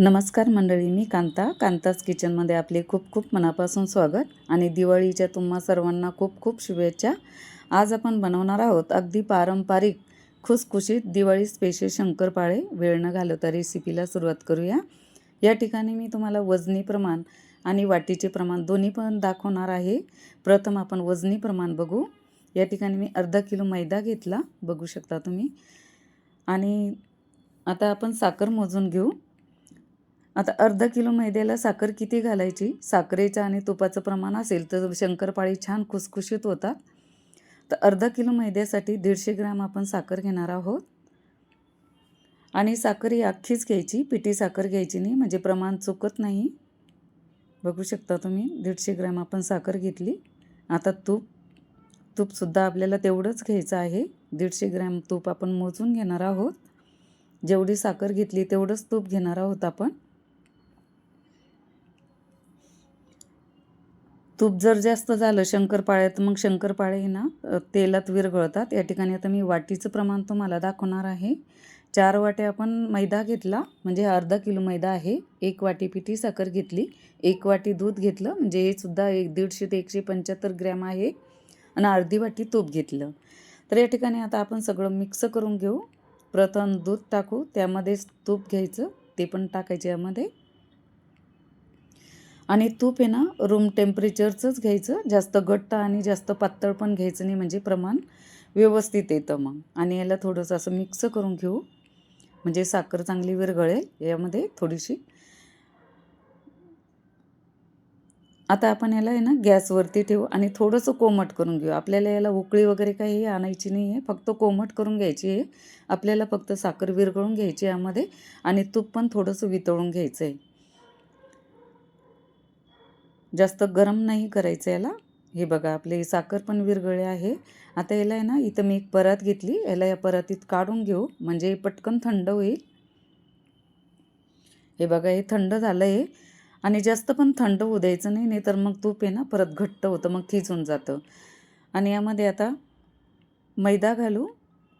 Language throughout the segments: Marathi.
नमस्कार मंडळी मी कांता. कांताच किचनमध्ये आपले खूप खूप मनापासून स्वागत आणि दिवाळीच्या तुम्हा सर्वांना खूप खूप शुभेच्छा. आज आपण बनवणार आहोत अगदी पारंपरिक खुसखुशीत दिवाळी स्पेशल शंकरपाळे. वेळ न घालवता रेसिपीला सुरुवात करूया. या ठिकाणी मी तुम्हाला वजनी प्रमाण आणि वाटीचे प्रमाण दोन्ही पण दाखवणार आहे. प्रथम आपण वजनी प्रमाण बघू. या ठिकाणी मी अर्धा किलो मैदा घेतला. बघू शकता तुम्ही. आणि आता आपण साखर मोजून घेऊ. आता अर्धा किलो मैद्याला साखर किती घालायची? साखरेचं आणि तुपाचं प्रमाण असेल तर शंकरपाळी छान खुसखुशीत होतात. तर अर्धा किलो मैद्यासाठी दीडशे ग्रॅम आपण साखर घेणार आहोत. आणि साखर ही अख्खीच घ्यायची पिठी साखर घ्यायची नाही म्हणजे प्रमाण चुकत नाही. बघू शकता तुम्ही दीडशे ग्रॅम आपण साखर घेतली. आता तूप तूपसुद्धा आपल्याला तेवढंच घ्यायचं आहे. दीडशे ग्रॅम तूप आपण मोजून घेणार आहोत. जेवढी साखर घेतली तेवढंच तूप घेणार आहोत आपण. तूप जर जास्त झालं शंकरपाळ्यात मग शंकरपाळे ना तेलात विरघळतात. या ठिकाणी आता मी वाटीचं प्रमाण तुम्हाला दाखवणार आहे. चार वाटे आपण मैदा घेतला म्हणजे अर्धा किलो मैदा आहे. एक वाटी पिठी साखर घेतली. एक वाटी दूध घेतलं म्हणजे हे सुद्धा एक दीडशे ते एकशे पंच्याहत्तर ग्रॅम आहे. आणि अर्धी वाटी तूप घेतलं. तर या ठिकाणी आता आपण सगळं मिक्स करून घेऊ. प्रथम दूध टाकू त्यामध्येच तूप घ्यायचं ते पण टाकायचे यामध्ये. आणि तूप आहे ना रूम टेम्परेचरचंच घ्यायचं जास्त घट्ट आणि जास्त पातळ पण घ्यायचं नाही म्हणजे प्रमाण व्यवस्थित येतं मग. आणि याला थोडंसं असं मिक्स करून घेऊ. म्हणजे साखर चांगली विरघळेल यामध्ये थोडीशी. आता आपण याला आहे ना गॅसवरती ठेवू आणि थोडंसं कोमट करून घेऊ. आपल्याला याला उकळी वगैरे काही आणायची नाही आहे फक्त कोमट करून घ्यायची आहे. आपल्याला फक्त साखर विरघळून घ्यायची यामध्ये आणि तूप पण थोडंसं वितळून घ्यायचं आहे जास्त गरम नाही करायचं याला. हे बघा आपले साखर पण विरगळे आहे. आता याला आहे ना इथं मी एक परात घेतली. याला या परातीत काढून घेऊ. म्हणजे पटकन थंड होईल. हे बघा हे थंड झालं आहे आणि जास्त पण थंड होऊ द्यायचं नाही नाही तर मग तूप आहे ना परत घट्ट होतं मग खिचून जातं. आणि यामध्ये आता मैदा घालू.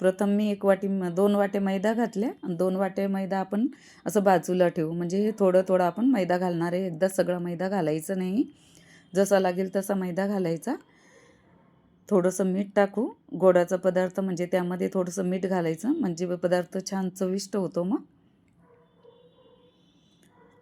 प्रथम मी एक वाटी दोन वाटे मैदा घातल्या. आणि दोन वाटे मैदा आपण असं बाजूला ठेवू. म्हणजे हे थोडं थोडं आपण मैदा घालणार आहे. एकदा सगळा मैदा घालायचं नाही. जसा लागेल तसा मैदा घालायचा. थोडंसं मीठ टाकू. गोडाचा पदार्थ म्हणजे त्यामध्ये थोडंसं मीठ घालायचं. म्हणजे पदार्थ छान चविष्ट होतो मग.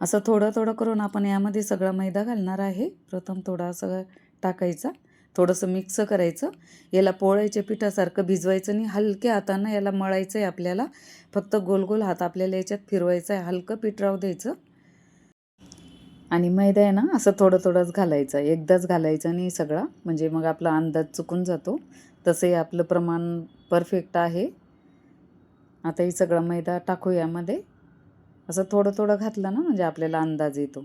असं थोडं थोडं करून आपण यामध्ये सगळा मैदा घालणार आहे. प्रथम थोडा असं टाकायचा. थोडंसं मिक्स करायचं. याला पोळ्याच्या पिठासारखं भिजवायचं नाही हलक्या हातानं याला मळायचं आहे आपल्याला. फक्त गोल गोल हात आपल्याला याच्यात फिरवायचं आहे हलकं पीठ राहू द्यायचं. आणि मैदा आहे ना असं थोडं थोडंच घालायचं. एकदाच घालायचं नाही सगळा. म्हणजे मग आपला अंदाज चुकून जातो. तसंही आपलं प्रमाण परफेक्ट आहे. आता ही सगळा मैदा टाकू यामध्ये. असं थोडं थोडं घातलं ना म्हणजे आपल्याला अंदाज येतो.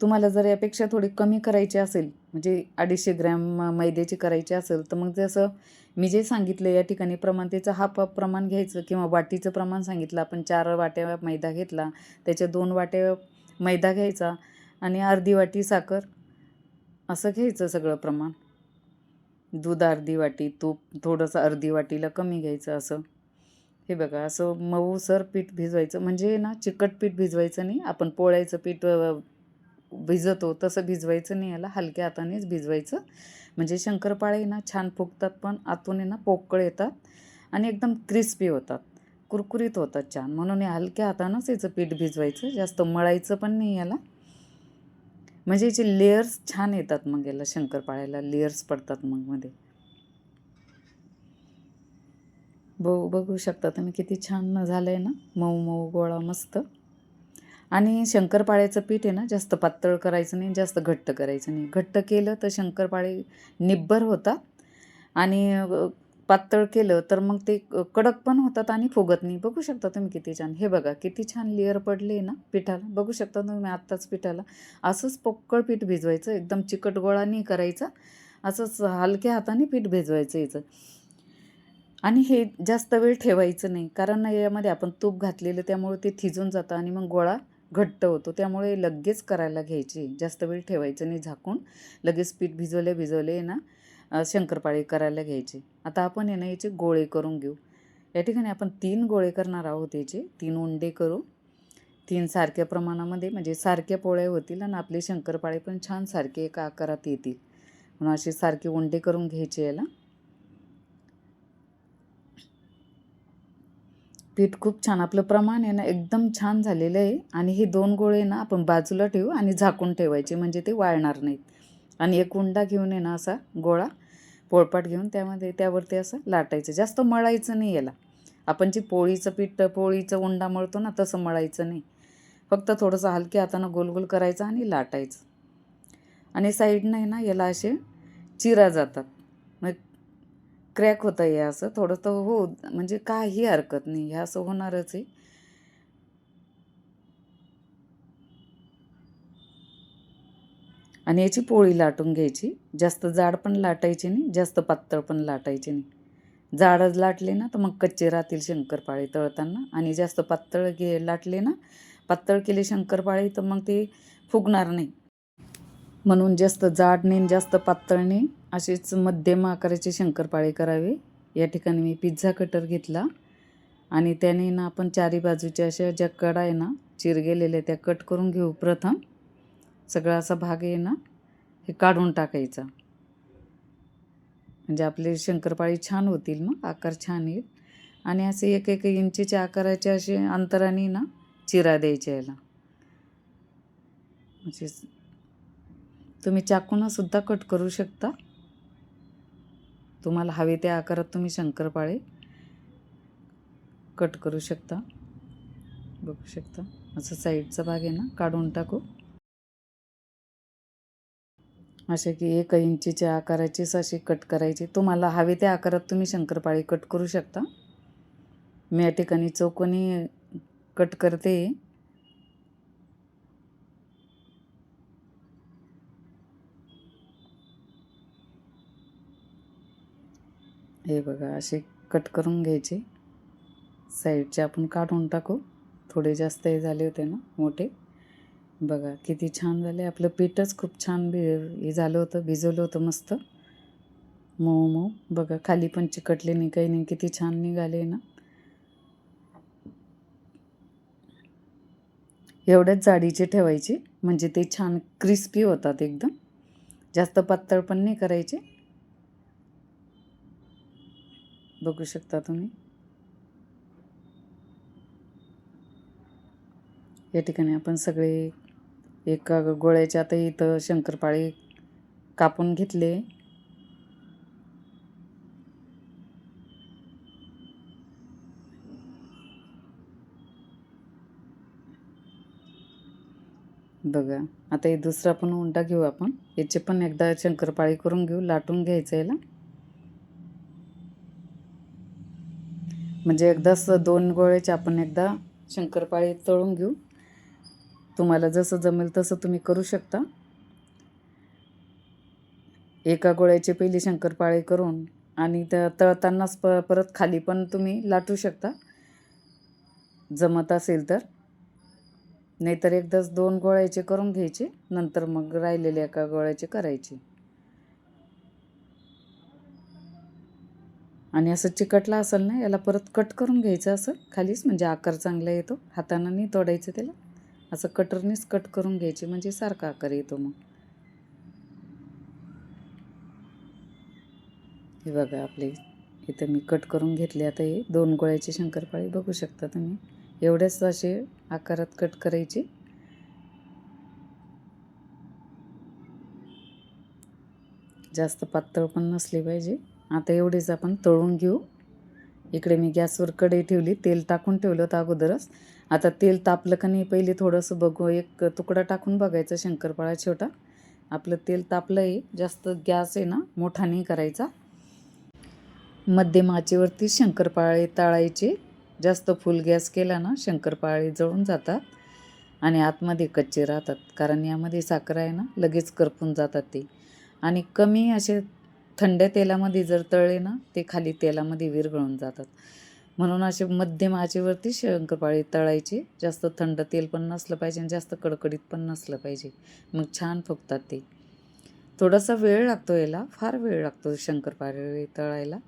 तुम्हाला जर यापेक्षा थोडी कमी करायची असेल म्हणजे अडीचशे ग्रॅम मैद्याची करायची असेल तर मग जसं मी जे सांगितलं या ठिकाणी प्रमाण त्याचं हाफ प्रमाण घ्यायचं किंवा वाटीचं प्रमाण सांगितलं. आपण चार वाट्या मैदा घेतला त्याच्या दोन वाट्या मैदा घ्यायचा आणि अर्धी वाटी साखर असं घ्यायचं सगळं प्रमाण. दूध अर्धी वाटी तूप थोडंसं अर्धी वाटीला कमी घ्यायचं असं. हे बघा असं मऊसर पीठ भिजवायचं म्हणजे ना चिकट पीठ भिजवायचं नाही आपण पोळ्याचं पीठ भिजतो तसं भिजवायचं नाही याला. हलक्या हातानेच भिजवायचं. म्हणजे शंकरपाळे ना छान फुगतात पण आतून ना पोकळ येतात आणि एकदम क्रिस्पी होतात. कुरकुरीत होतात छान. म्हणून या हलक्या हातानंच याचं पीठ भिजवायचं. जास्त मळायचं पण नाही याला. म्हणजे याचे लेयर्स छान येतात मग याला शंकरपाळ्याला. लेयर्स पडतात मग मध्ये. बघू बघू शकता तुम्ही किती छान झालं आहे ना. मऊ मऊ गोळा मस्त. आणि शंकरपाळ्याचं पीठ आहे ना जास्त पातळ करायचं नाही जास्त घट्ट करायचं नाही. घट्ट केलं तर शंकरपाळे निब्बर होतात आणि पातळ केलं तर मग ते कडक पण होतात आणि फुगत नाही. बघू शकता तुम्ही किती छान. हे बघा किती छान लेअर पडले ना पिठाला. बघू शकता तुम्ही आत्ताच पिठाला. असंच पोक्कळ पीठ भिजवायचं एकदम चिकट गोळा नाही करायचा. असंच हलक्या हाताने पीठ भिजवायचं याचं. आणि हे जास्त वेळ ठेवायचं नाही कारण यामध्ये आपण तूप घातलेलं त्यामुळे ते थिजून जातं आणि मग गोळा घट्ट होतो. त्यामुळे लगेच करायला घ्यायची. जास्त वेळ ठेवायचं नाही झाकून. लगेच पीठ भिजवले भिजवले ना शंकरपाळी करायला घ्यायची. आता आपण ना याचे गोळे करून घेऊ. या ठिकाणी आपण तीन गोळे करणार आहोत याचे. तीन उंडे करू. तीन सारख्या प्रमाणामध्ये म्हणजे सारख्या पोळ्या होतील आणि आपले शंकरपाळे पण छान सारखे एका आकारात येतील. म्हणून असे सारखे उंडे करून घ्यायचे याला. पीठ खूप छान. आपलं प्रमाण आहे ना एकदम छान झालेलं आहे. आणि हे दोन गोळे ना आपण बाजूला ठेवू आणि झाकून ठेवायचे म्हणजे ते वाळणार नाहीत. आणि एक उंडा घेऊन आहे ना असा गोळा पोळपाट घेऊन त्यामध्ये त्यावरती असं लाटायचं. जास्त मळायचं नाही याला. आपण जे पोळीचं पीठ पोळीचं उंडा मळतो ना तसं मळायचं नाही. फक्त थोडंसं हलक्या हातानं गोल गोल करायचं आणि लाटायचं. आणि साईडनं आहे ना याला असे चिरा जातात. मग क्रॅक होतं आहे असं. थोडं तर हो म्हणजे काही हरकत नाही. हे असं होणारच आहे. आणि याची पोळी लाटून घ्यायची. जास्त जाड पण लाटायची नाही जास्त पातळ पण लाटायची नाही. जाडच लाटले ना तर मग कच्चे राहतील शंकरपाळे तळताना. आणि जास्त पातळ घे लाटले ना पातळ केले शंकरपाळी तर मग ते फुगणार नाही. म्हणून जास्त जाड नाही जास्त पातळ नाही असेच मध्यम आकाराचे शंकरपाळे करावे. या ठिकाणी मी पिझ्झा कटर घेतला आणि त्याने ना आपण चारी बाजूच्या अशा ज्या कडा आहे ना चिर गेलेल्या त्या कट करून घेऊ. प्रथम सगळा असा भाग आहे ना हे काढून टाकायचा. म्हणजे आपले शंकरपाळी छान होतील मग आकार छान येईल. आणि असे एक एक इंचीच्या आकाराचे असे अंतराने ना चिरा द्यायच्या याला. म्हणजे तुम्ही चाकूनंसुद्धा कट करू शकता. तुम्हाला हवे त्या आकारात तुम्ही शंकरपाळे कट करू शकता. बघू शकता. असं साईडचा भाग आहे ना काढून टाकू. असे की एक इंचीच्या आकाराचीच अशी कट करायची. तुम्हाला हवे त्या आकारात तुम्ही शंकरपाळी कट करू शकता. मी या ठिकाणी चौकोनी कट करते. हे बघा असे कट करून घ्यायचे. साईडचे आपण काढून टाकू. थोडे जास्त हे झाले होते ना मोठे. बघा किती छान झाले. आपलं पीठच खूप छान भि हे झालं होतं भिजवलं होतं मस्त. मऊ मऊ. बघा खाली पण चिकटले नाही काही नाही. किती छान निघाले ना. एवढ्याच जाडीचे ठेवायचे. म्हणजे ते छान क्रिस्पी होतात एकदम. जास्त पातळ पण नाही करायचे. बघू शकता तुम्ही. या ठिकाणी आपण सगळे एका गोळ्याच्या आता इथं शंकरपाळी कापून घेतले. बघा आता हे दुसरा पण उंडा घेऊ आपण. याचे पण एकदा शंकरपाळी करून घेऊ लाटून घ्यायचं याला. म्हणजे एकदाच दोन गोळ्याचे आपण एकदा शंकरपाळी तळून घेऊ. तुम्हाला जसं जमेल तसं तुम्ही करू शकता. एका गोळ्याचे पहिली शंकरपाळी करून आणि त्या तळतानाच प परत खाली पण तुम्ही लाटू शकता. जमत असेल तर. नाहीतर एकदाच दोन गोळ्याचे करून घ्यायचे नंतर मग राहिलेले एका गोळ्याचे करायचे. आणि असं चिकटला असेल ना याला परत कट करून घ्यायचं असं खालीच म्हणजे आकार चांगला येतो हातानं नाही तोडायचं त्याला. असं कटरनेच कट करून घ्यायचे म्हणजे सारखा आकार येतो मग. हे बघा आपले इथं मी कट करून घेतले. आता हे दोन गोळ्याची शंकरपाळी बघू शकता तुम्ही. एवढेच असे आकारात कट करायचे. जास्त पातळ पण नसली पाहिजे. आता एवढेच आपण तळून घेऊ. इकडे मी गॅसवर कढई ठेवली तेल टाकून ठेवलं होतं अगोदरच. आता तेल तापलं का नाही पहिले थोडंसं बघू. एक तुकडा टाकून बघायचा शंकरपाळा छोटा. आपलं तेल तापलं आहे जास्त गॅस आहे ना मोठा नाही करायचा. मध्यम आचेवरती शंकरपाळे तळायचे. जास्त फुल गॅस केला ना शंकरपाळे जळून जातात आणि आतमध्ये कच्चे राहतात. कारण यामध्ये साखर आहे ना लगेच करपून जातात ते. आणि कमी असे थंड तेलामध्ये जर तळले ना ते खाली तेलामध्ये विरघळून जातात. म्हणून असे मध्यम आचेवरती शंकरपाळी तळायची. जास्त थंड तेल पण नसलं पाहिजे आणि जास्त कडकडीत पण नसलं पाहिजे. मग छान फुगतात ते. थोडासा वेळ लागतो याला फार वेळ लागतो शंकरपाळी तळायला.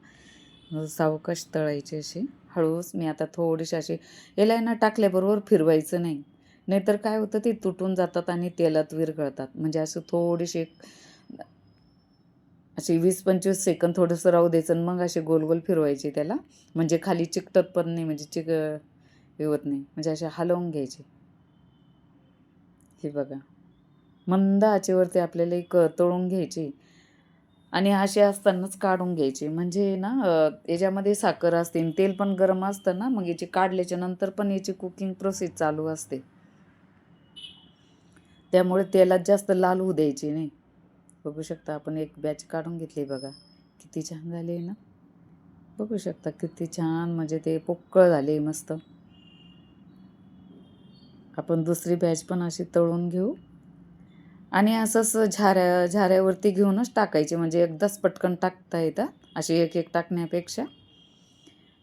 सावकाश तळायचे असे. हळूच मी आता थोडीशी अशी याला यांना टाकल्याबरोबर फिरवायचं नाही. नाहीतर काय होतं ते तुटून जातात आणि तेलात विरघळतात. म्हणजे असं थोडीशी असे अशी वीस पंचवीस सेकंद थोडंसं राहू द्यायचं आणि मग असे गोल गोल फिरवायचे त्याला. म्हणजे खाली चिकटत पण नाही म्हणजे चिक हे होत नाही. म्हणजे असे हलवून घ्यायचे. हे बघा. मंद आचेवरती आपल्याला एक तळून घ्यायची. आणि असे असतानाच काढून घ्यायचे. म्हणजे ना याच्यामध्ये साखर असते आणि तेल पण गरम असतं ना मग याची काढल्याच्या नंतर पण याची कुकिंग प्रोसेस चालू असते. त्यामुळे तेलात जास्त लाल होऊ द्यायची नाही. बघू शकता आपण एक बॅच काढून घेतली बघा. किती छान झाली ना? बघू शकता किती छान म्हणजे ते पोकळ झाले मस्त. आपण दुसरी बॅच पण अशी तळून घेऊ. आणि असंच झाऱ्या झाऱ्यावरती घेऊनच टाकायचे. म्हणजे एकदाच पटकन टाकता येतात. अशी एक एक टाकण्यापेक्षा.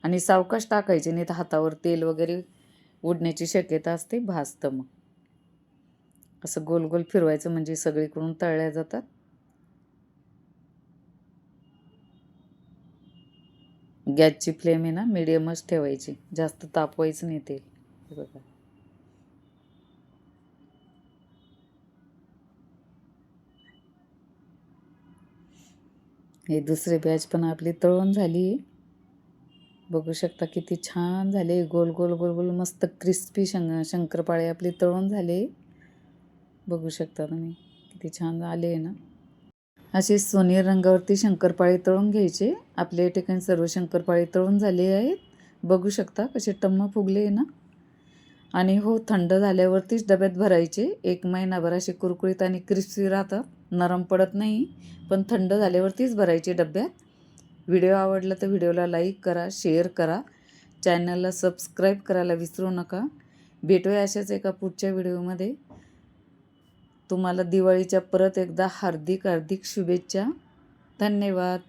आणि सावकाश टाकायचे नाही तर हातावर तेल वगैरे उडण्याची शक्यता असते. भाजतं मग. असं गोल गोल फिरवायचं म्हणजे सगळीकडून तळल्या जातात. गॅसची फ्लेम आहे ना मिडियमच ठेवायची. जास्त तापवायचं नाही तेल. हे बघा. हे दुसरे बॅच पण आपली तळून झाली आहे. बघू शकता किती छान झाले. गोल गोल गोल गोल मस्त क्रिस्पी शंक शंकरपाळे आपली तळून झाले. बघू शकता तुम्ही किती छान आले आहे ना. असे सोनेर रंगावरती शंकरपाळी तळून घ्यायचे. आपल्या ठिकाणी सर्व शंकरपाळी तळून झाले आहेत. बघू शकता कसे टम्म फुगले आहे ना? आणि हो थंड झाल्यावरतीच डब्यात भरायचे. एक महिनाभर असे कुरकुरीत आणि क्रिस्पी राहतात. नरम पडत नाही पण थंड झाल्यावरतीच भरायचे डब्यात. व्हिडिओ आवडला तर व्हिडिओला लाईक करा शेअर करा. चॅनलला सबस्क्राईब करायला विसरू नका. भेटूया अशाच एका पुढच्या व्हिडिओमध्ये. तुम्हाला दिवाळीच्या परत एकदा हार्दिक हार्दिक शुभेच्छा. धन्यवाद.